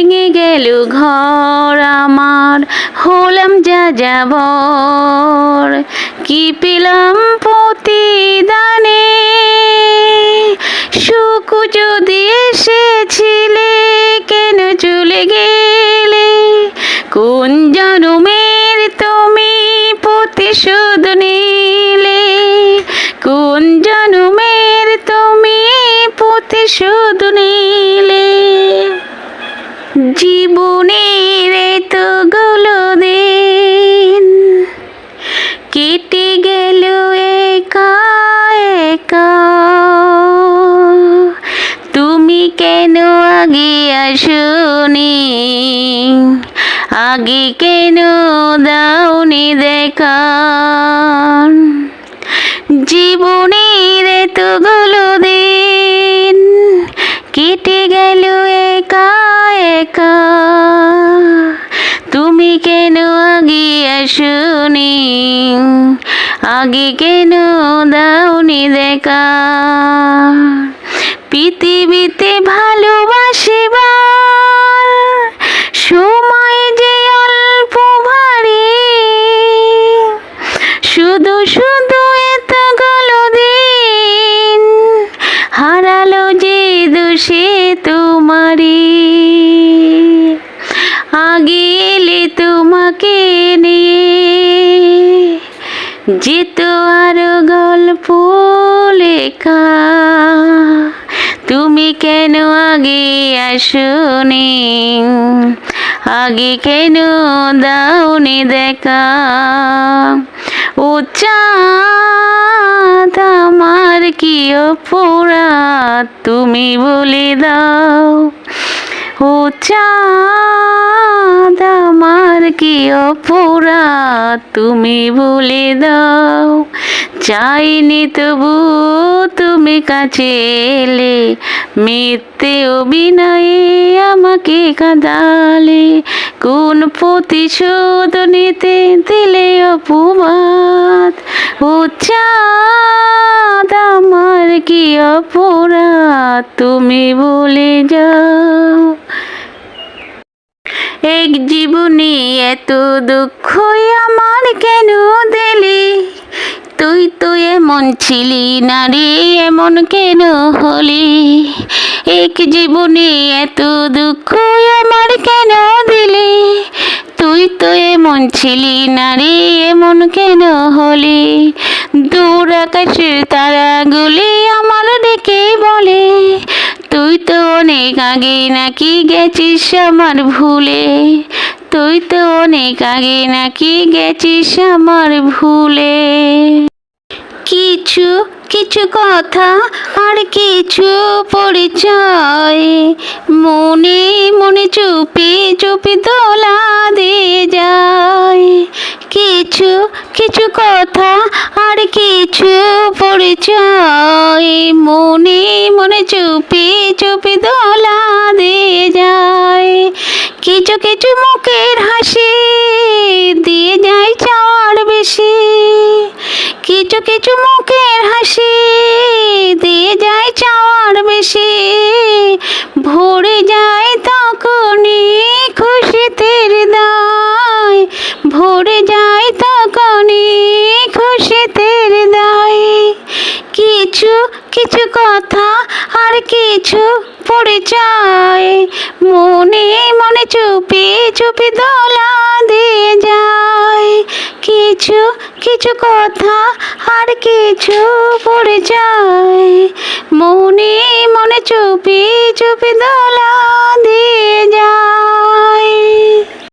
ভেঙে গেল ঘর আমার। হলাম যা যাবর কি পেলাম প্রতিদানে? সুখ যদি এসেছিলে, কেন চলে গেলে? কোন জনমের তুমি প্রতিশোধ নিলে? কোন জনমের তুমি প্রতিশোধ কেটে গেল একা তুমি কেন আগে আসনি? আগে কেন দাওনি দেখা? জীবনের তো দিন তুমি কেন আগে আসনি? আগে কেন দাউনি দেখা? পৃথিবীতে ভালোবাসিবার সময় যে অল্প ভারী। শুধু যেত আরও গল্প লেখা তুমি কেন আগে আসনি? আগে কেন দাওনি দেখা? চাঁদ আমার কি অপরাধ? তুমি বলে দাও। ও চাঁদ আমার কি অপরাধ? তুমি বলে দাও। চাইনি তবু তুমি কাছে এলে, মিথ্যে অভিনয়ে আমাকে কাঁদালে। কোন প্রতিশোধ নিতে দিলে অপবাদ? ও চাঁদ আমার কি অপরাধ? তুমি বলে যাও। এক জীবনে এত দুঃখ আমার কেন দিলি? তুই তো এমন ছিলি না রে, এমন কেন হলি? এক জীবনে এত দুঃখ আমার কেন দিলি? তুই তো এমন ছিলি না রে, এমন কেন হলি? দূর আকাশের তারাগুলি আমার ডেকে বলে, তুই তো অনেক আগে নাকি গেছিস আমার ভুলে? তুই তো অনেক আগে নাকি গেছিস আমার ভুলে। কিছু কিছু কথা আর কিছু পরিচয়। মনে মনে চুপি চুপি দোলা পরিচয় মনে মনে চুপি চুপি দোলা দিয়ে যায়। কিছু কিছু মুখের হাসি দিয়ে যায় চাওয়ার বেশি। কিছু কিছু মুখের হাসি দিয়ে যায় কিছু কথা আর কিছু পড়ে পরিচয় মনে মনে চুপি চুপি দোলা দিয়ে যায়। কিছু কিছু কথা আর কিছু পড়ে পরিচয় মনে মনে চুপি চুপি দোলা দিয়ে যায়।